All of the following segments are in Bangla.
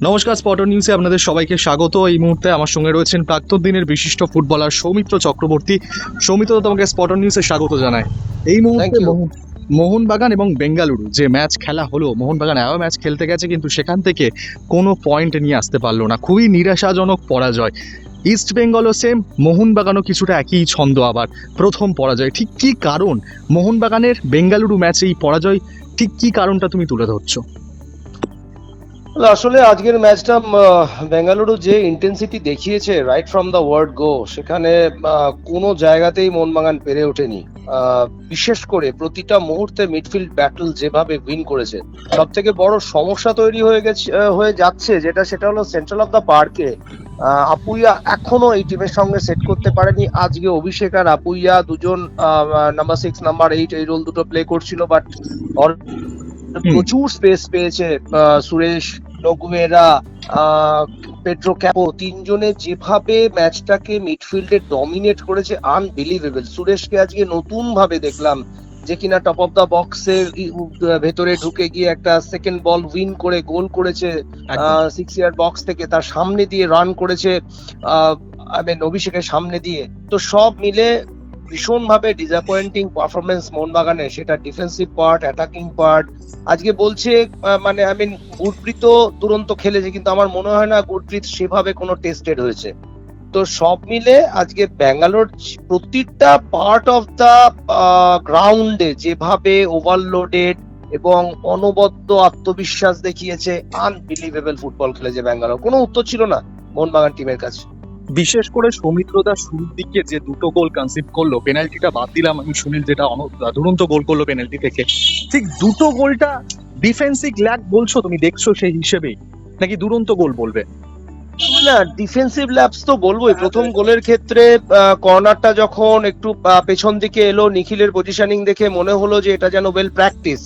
নমস্কার স্পটর নিউজে আপনাদের সবাইকে স্বাগত। এই মুহূর্তে আমার সঙ্গে রয়েছেন প্রাক্তন দিনের বিশিষ্ট ফুটবলার সৌমিত্র চক্রবর্তী। সৌমিত্র তোমাকে স্পটর নিউজে স্বাগত জানায় এই মুহূর্তে মোহনবাগান এবং বেঙ্গালুরু যে ম্যাচ খেলা হলো মোহনবাগান এও ম্যাচ খেলতে গেছে কিন্তু সেখান থেকে কোনো পয়েন্ট নিয়ে আসতে পারল না। খুবই নিরাশাজনক পরাজয়। ইস্ট বেঙ্গলও সেম মোহনবাগানও কিছুটা একই ছন্দ আবার প্রথম পরাজয়। ঠিক কী কারণ? মোহনবাগানের বেঙ্গালুরু ম্যাচে এই পরাজয় ঠিক কী কারণটা তুমি তুলে ধরছো? আসলে আজকের ম্যাচটা বেঙ্গালুরু যে ইন্টেন্সিটি দেখিয়েছে right from the word go সেখানে কোনো জায়গাতেই মোহনবাগান পেরে ওঠেনি। বিশেষ করে প্রতিটা মুহূর্তে মিডফিল্ড ব্যাটল যেভাবে উইন করেছে সব থেকে বড় সমস্যা তৈরি হয়ে গেছে হয়ে যাচ্ছে যেটা সেটা হলো সেন্ট্রাল অফ দ্য পার্কে আপুইয়া এখনও এই টিমের সঙ্গে সেট করতে পারেনি। আজকে অভিষেক আর আপুইয়া দুজন নাম্বার সিক্স নাম্বার এইট এই রোল দুটো প্লে করছিল বাট প্রচুর স্পেস পেয়েছে সুরেশ নগুয়েরা পেট্রো ক্যাপো তিনজনে যেভাবে ম্যাচটাকে মিডফিল্ডে ডমিনেট করেছে আনবিলিভেবল সুরেশকে আজকে নতুন ভাবে দেখলাম যে কিনা টপ অফ দা বক্সের ভেতরে ঢুকে গিয়ে একটা সেকেন্ড বল উইন করে গোল করেছে। সিক্স ইয়ার বক্স থেকে। তার সামনে দিয়ে রান করেছে আই মিন অভিষেকের সামনে দিয়ে। তো সব মিলে ভীষণ ভাবে ডিসঅ্যাপয়েন্টিং পারফরমেন্স মোহনবাগানের সেটা ডিফেন্সিভ পার্ট অ্যাটাকিং পার্ট আজকে বলছে মানে আই মিন গুরপ্রীত দুরন্ত খেলেছে, কিন্তু আমার মনে হয় না গুরপ্রীত সেভাবে কোনো টেস্টেড হয়েছে। তো সব মিলে আজকে ব্যাঙ্গালোর প্রতিটা পার্ট অফ দা গ্রাউন্ডে যেভাবে ওভারলোডেড এবং অনবদ্য আত্মবিশ্বাস দেখিয়েছে আনবিলিভেবল ফুটবল খেলেছে ব্যাঙ্গালোর। কোনো উত্তর ছিল না মোহনবাগান টিমের কাছে। বিশেষ করে সৌমিত্র দা শুরুর দিকে যে দুটো গোল কনসিভ করল পেনাল্টিটা বাদ দিলাম আমি সুনীল যেটা দুরন্ত গোল করল পেনাল্টি থেকে। ঠিক দুটো গোলটা ডিফেন্সিভ ল্যাক বলছো তুমি, দেখছ সেই হিসেবেই নাকি দুরন্ত গোল বলবে? না ডিফেন্সিভ ল্যাপস তো বলবোই। প্রথম গোলের ক্ষেত্রে কর্নারটা যখন একটু পেছন দিকে এলো, নিখিলের পজিশনিং দেখে মনে হলো যে এটা যেন ওয়েল প্র্যাকটিস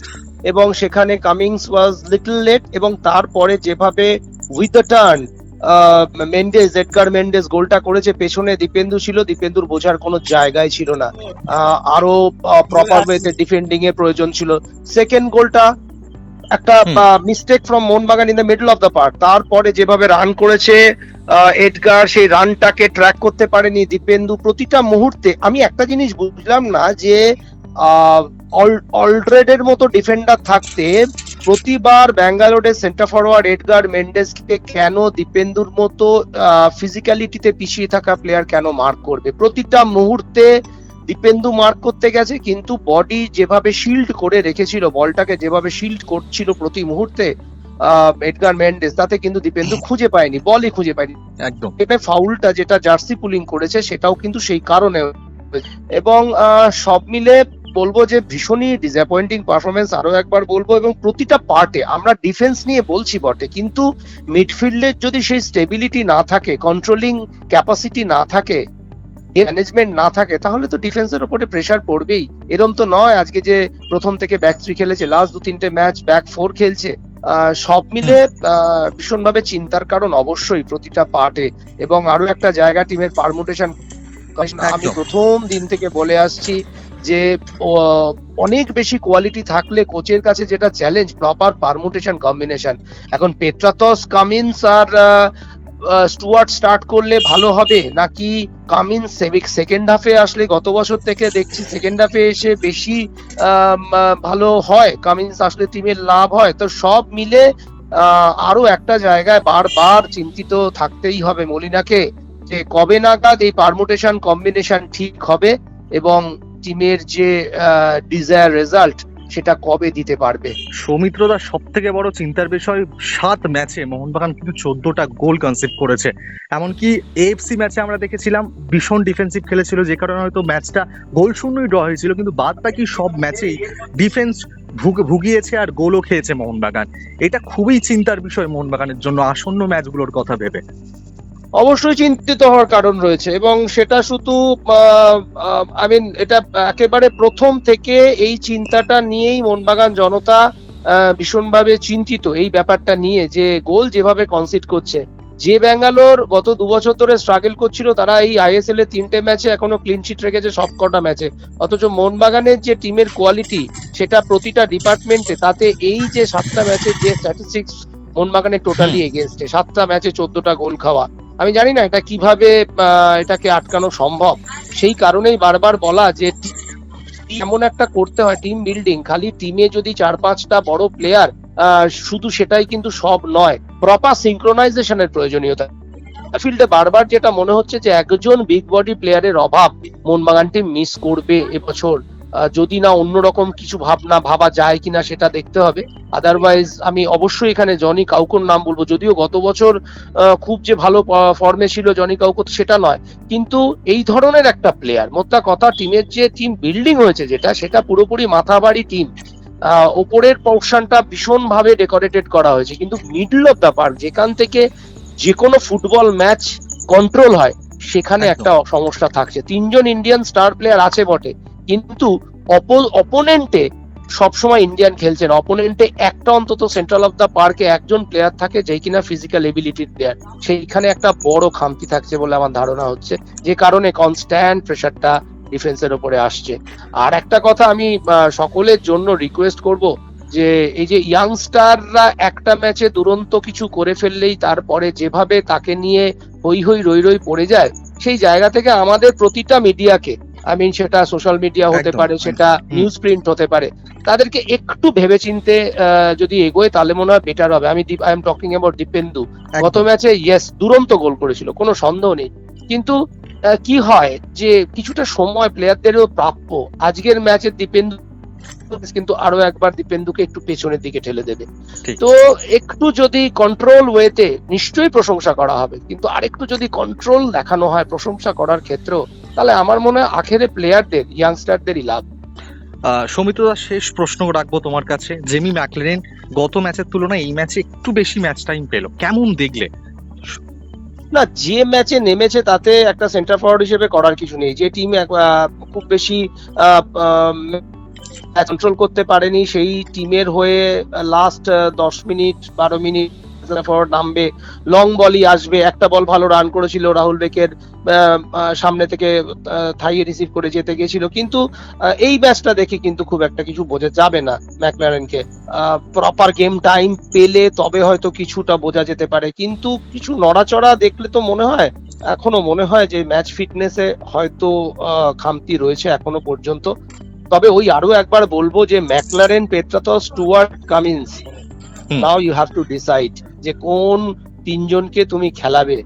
এবং সেখানে কামিংস ওয়াজ লিটল লেট এবং তারপরে যেভাবে with the turn Mendes Edgar Mendes গোলটা করেছে পেছনে দীপেন্দু ছিল দীপেন্দুর বোঝার কোনো জায়গায় ছিল না। আরও প্রপার ওয়েতে ডিফেন্ডিং এর প্রয়োজন ছিল। সেকেন্ড গোলটা একটা। Mistake from Mohun Bagan in the middle of the park তারপরে যেভাবে রান করেছে এডগার সেই রানটাকে ট্র্যাক করতে পারেনি দীপেন্দু। প্রতিটা মুহূর্তে আমি একটা জিনিস বুঝলাম না যে অলরেডের মতো ডিফেন্ডার থাকতে প্রতিবার ব্যাঙ্গালোরের সেন্টার ফরওয়ার্ড এডগার মেন্ডেসকে কেন দীপেন্দুর মতো ফিজিক্যালিটিতে পিছিয়ে থাকা প্লেয়ার কেন মার্ক করবে? প্রতিটা মুহূর্তে দীপেন্দু মার্ক করতে গেছে কিন্তু বডি যেভাবে শিল্ড করে রেখেছিল বলটাকে যেভাবে শিল্ড করছিল প্রতি মুহূর্তে এডগার মেন্ডেস তাতে কিন্তু দীপেন্দু খুঁজে পায়নি বলই খুঁজে পায়নি। একদম। এটা ফাউলটা যেটা জার্সি পুলিং করেছে সেটাও কিন্তু সেই কারণে এবং সব মিলে বলব যে ভীষণই ডিসঅ্যাপয়েন্টিং পারফরমেন্স আরও একবার বলব এবং প্রতিটা পার্টে আমরা ডিফেন্স নিয়ে বলছি বটে কিন্তু মিডফিল্ডের যদি সেই স্টেবিলিটি না থাকে কন্ট্রোলিং ক্যাপাসিটি না থাকে ম্যানেজমেন্ট না থাকে তাহলে তো ডিফেন্সের উপরে প্রেশার পড়বেই। এরম তো নয় আজকে যে প্রথম থেকে ব্যাক থ্রি খেলেছে লাস্ট দু তিনটে ম্যাচ ব্যাক ফোর খেলছে। সব মিলে ভীষণভাবে চিন্তার কারণ অবশ্যই প্রতিটা পার্টে এবং আরও একটা জায়গা টিমের পারমুটেশন আমি প্রথম দিন থেকে বলে আসছি যে অনেক বেশি কোয়ালিটি থাকলে কোচের কাছে যেটা চ্যালেঞ্জ প্রপার পারমুটেশন কম্বিনেশন এখন পেট্রাতস কামিন্স আর স্টুয়ার্ট স্টার্ট করলে ভালো হবে? নাকি কামিন্স সেকেন্ড হাফে আসলে গত বছর থেকে দেখছি সেকেন্ড হাফে এসে বেশি ভালো হয়? কামিন্স আসলে টিমের লাভ হয়? তো সব মিলে আরও একটা জায়গায় বারবার চিন্তিত থাকতেই হবে মলিনাকে যে কবে নাগাদ এই পারমুটেশন কম্বিনেশন ঠিক হবে এবং টিমের যে ডিজায়ার রেজাল্ট সেটা কবে দিতে পারবে? সৌমিত্র দা সব থেকে বড় চিন্তার বিষয়, সাত ম্যাচে মোহনবাগান কিন্তু চোদ্দটা গোল কনসিভ করেছে। এমনকি এএফসি ম্যাচে আমরা দেখেছিলাম, ভীষণ ডিফেন্সিভ খেলেছিল, যে কারণে হয়তো ম্যাচটা গোল শূন্যই ড্র হয়েছিল, কিন্তু বাদ বাকি সব ম্যাচেই ডিফেন্স ভুগিয়েছে আর গোলও খেয়েছে মোহনবাগান। এটা খুবই চিন্তার বিষয় মোহনবাগানের জন্য, আসন্ন ম্যাচগুলোর কথা ভেবে। অবশ্যই চিন্তিত হওয়ার কারণ রয়েছে এবং সেটা শুধু আই মিন এটা একেবারে প্রথম থেকে এই চিন্তাটা নিয়েই মোহনবাগান জনতা ভীষণভাবে চিন্তিত এই ব্যাপারটা নিয়ে যে গোল যেভাবে কনসিড করছে। যে ব্যাঙ্গালোর গত দু বছর ধরে স্ট্রাগল করছিল তারা এই আইএসএল এর তিনটে ম্যাচে এখনও ক্লিন শিট রেখেছে সব কটা ম্যাচে অথচ মোহনবাগানের যে টিমের কোয়ালিটি সেটা প্রতিটা ডিপার্টমেন্টে তাতে এই যে সাতটা ম্যাচের যে স্ট্যাটিস্টিক্স মোহনবাগানের টোটালি এগেনস্টে সাতটা ম্যাচে চোদ্দটা গোল খাওয়া। আমি জানি না এটা কীভাবে এটাকে আটকানো সম্ভব। সেই কারণেই বারবার বলা যে এমন একটা করতে হয় টিম বিল্ডিং খালি টিমে যদি চার পাঁচটা বড় প্লেয়ার শুধু সেটাই কিন্তু সব নয় প্রপার সিঙ্ক্রোনাইজেশনের প্রয়োজনীয়তা। ফিল্ডে বারবার যেটা মনে হচ্ছে যে একজন বিগ বডি প্লেয়ারের অভাব মোহনবাগান টিম মিস করবে এবছর। যদি না অন্যরকম কিছু ভাবনা ভাবা যায় কিনা সেটা দেখতে হবে। আদারওয়াইজ আমি অবশ্যই এখানে জনি কাউকোর নাম বলব। যদিও গত বছর খুব যে ভালো ফর্মে ছিল জনি কাউকো সেটা নয়। কিন্তু এই ধরনের একটা প্লেয়ার মোদ্দা কথা টিমের যে টিম বিল্ডিং হয়েছে যেটা সেটা পুরোপুরি মাথাবাড়ি টিম ওপরের পোর্শনটা ভীষণ ভাবে ডেকোরেটেড করা হয়েছে। কিন্তু মিডল অফ দ্য পার্ক যেখান থেকে যে কোনো ফুটবল ম্যাচ কন্ট্রোল হয় সেখানে একটা সমস্যা থাকছে। তিনজন ইন্ডিয়ান স্টার প্লেয়ার আছে বটে। কিন্তু অপোনেন্টে সবসময় ইন্ডিয়ান খেলছেন। অপোনেন্টে একটা অন্তত সেন্ট্রাল অফ দ্য পার্কে একজন প্লেয়ার থাকে যেই কিনা ফিজিক্যাল এবিলিটির প্লেয়ার সেইখানে একটা বড় খামতি থাকছে বলে আমার ধারণা হচ্ছে, যে কারণে কনস্ট্যান্ট প্রেশারটা ডিফেন্সের উপরে আসছে। আর একটা কথা আমি সকলের জন্য রিকোয়েস্ট করব, যে এই যে ইয়াংস্টাররা একটা ম্যাচে দুরন্ত কিছু করে ফেললেই তারপরে যেভাবে তাকে নিয়ে হই হই রই রই পড়ে যায়, সেই জায়গা থেকে আমাদের প্রতিটা মিডিয়াকে আই মিন সেটা সোশ্যাল মিডিয়া হতে পারে সেটা নিউজ প্রিন্ট হতে পারে। তাদেরকে একটু ভেবেচিন্তে আহ, যদি এগোয় তাহলে মনে হয় বেটার হবে। আমি I am talking about Dipendu. গত ম্যাচে ইয়েস দুরন্ত গোল করেছিল কোনো সন্দেহ নেই। কিন্তু কি হয় যে কিছুটা সময় প্লেয়ারদেরও প্রাপ্য। আজকের ম্যাচে দীপেন্দু কিন্তু আরও একবার দীপেন্দুকে একটু পেছনের দিকে ঠেলে দেবে। তো একটু যদি কন্ট্রোল ওয়েতে নিশ্চয়ই প্রশংসা করা হবে কিন্তু আরেকটু যদি কন্ট্রোল দেখানো হয় প্রশংসা করার ক্ষেত্রেও তাহলে আমার মনে হয় আখেরে প্লেয়ারদের ইয়াংস্টারদেরই লাভ। আহ, সৌমিত্রদা শেষ প্রশ্ন রাখব তোমার কাছে। জেমি ম্যাকলেন গত ম্যাচের তুলনায় এই ম্যাচে একটু বেশি ম্যাচ টাইম পেল। কেমন দেখলে? না যে ম্যাচে নেমেছে তাতে একটা সেন্টার ফরওয়ার্ড হিসেবে করার কিছু নেই। যে টিম খুব বেশি কন্ট্রোল করতে পারেনি। সেই টিমের হয়ে লাস্ট দশ মিনিট, বারো মিনিট নামবে। লং বলই আসবে। একটা বল ভালো রান করেছিল রাহুল বেকের সামনে থেকে থাইয়ে রিসিভ করে যেতে গেছিল। কিন্তু এই ম্যাচটা দেখে কিন্তু খুব একটা কিছু বোঝা যাবে না ম্যাকলারেনকে প্রপার গেম টাইম পেলে তবে হয়তো কিছুটা বোঝা যেতে পারে। কিন্তু কিছু নড়াচড়া দেখলে তো মনে হয়, এখনও মনে হয় যে ম্যাচ ফিটনেসে হয়তো খামতি রয়েছে এখনও পর্যন্ত। তবে ওই আরও একবার বলব যে McLaren Petratos Stewart Cummins now you have to decide যে কোন তিনজনকে তুমি খেলাবে।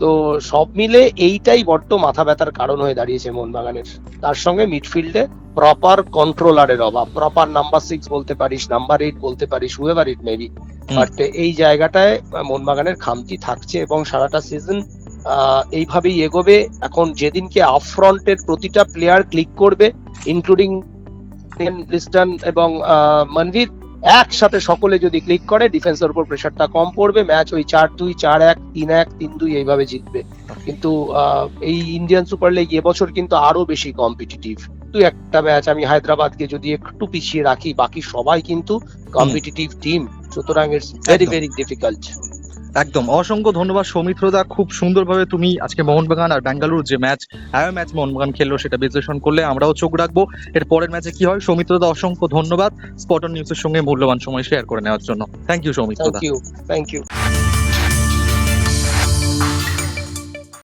তো সব মিলে এইটাই বড্ড মাথা ব্যথার কারণ হয়ে দাঁড়িয়েছে মোহনবাগানের। তার সঙ্গে মিডফিল্ডে প্রপার কন্ট্রোলারের অভাব। প্রপার নাম্বার সিক্স বলতে পারিস নাম্বার এইট বলতে পারিস হুয়েভার ইট মেবি বাট এই জায়গাটায় মোহনবাগানের খামতি থাকছে এবং সারাটা সিজন এইভাবেই এগোবে। এখন যেদিনকে আপ ফ্রন্টের প্রতিটা প্লেয়ার ক্লিক করবে ইনক্লুডিং লিস্টন এবং আহ, মনভীর একসাথে সকলে যদি ক্লিক করে ডিফেন্সের উপর প্রেশারটা কম পড়বে। ম্যাচ ওই চার দুই চার এক তিন এক তিন দুই এইভাবে জিতবে। কিন্তু এই ইন্ডিয়ান সুপার লিগ এবছর কিন্তু আরও বেশি কম্পিটিটিভ তুই একটা ম্যাচ আমি হায়দ্রাবাদকে যদি একটু পিছিয়ে রাখি বাকি সবাই কিন্তু কম্পিটিটিভ টিম সুতরাং ইটস ভেরি ভেরি ডিফিকাল্ট একদম। অসংখ্য ধন্যবাদ সৌমিত্রদা। খুব সুন্দরভাবে তুমি আজকে মোহনবাগান আর বেঙ্গালুরু যে ম্যাচ আয়ো ম্যাচ মোহনবাগান খেললো সেটা বিশ্লেষণ করলে আমরাও চোখ রাখব। এর পরের ম্যাচে কি হয়? সৌমিত্রদা, অসংখ্য ধন্যবাদ। স্পটন নিউজের সঙ্গে মূল্যবান সময় শেয়ার করে নেওয়ার জন্য। Thank you সৌমিত্রদা। Thank you thank you